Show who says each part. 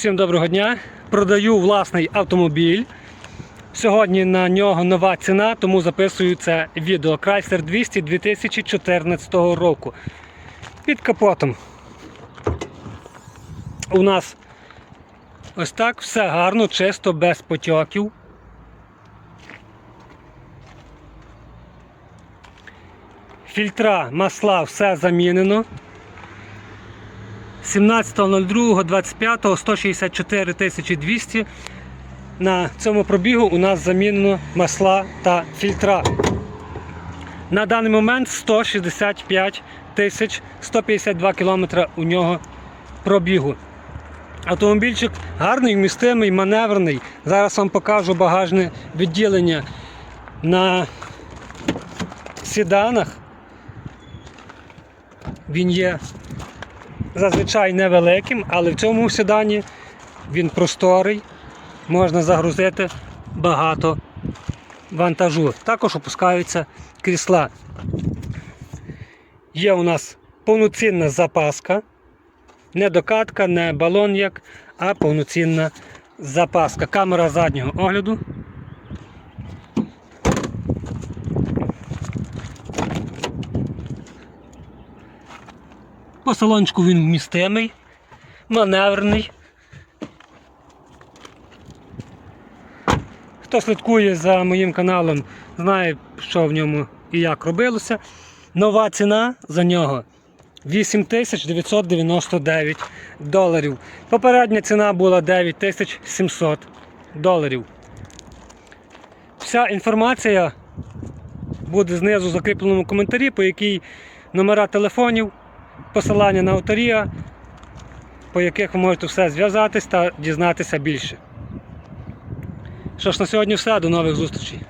Speaker 1: Всім доброго дня. Продаю власний автомобіль. Сьогодні на нього нова ціна, тому записую це відео. Chrysler 200 2014 року. Під капотом. У нас ось так все гарно, чисто, без потьоків. Фільтра, масла, все замінено. 17.02.25 164 200 на цьому пробігу у нас замінено масла та фільтра. На даний момент 165 тисяч 152 кілометра у нього пробігу. Автомобільчик гарний, вмістимий, маневрений. Зараз вам покажу багажне відділення на седанах. Він є зазвичай невеликим, але в цьому седані він просторий, можна загрузити багато вантажу. Також опускаються крісла. Є у нас повноцінна запаска, не докатка, не балон як, а повноцінна запаска. Камера заднього огляду. По салончику він вмістимий, маневрений. Хто слідкує за моїм каналом, знає, що в ньому і як робилося. Нова ціна за нього 8999 доларів. Попередня ціна була 9700 доларів. Вся інформація буде знизу в закріпленому коментарі, по якій номера телефонів, посилання на авторія, по яких ви можете все зв'язатись та дізнатися більше. Що ж, на сьогодні все, до нових зустрічей.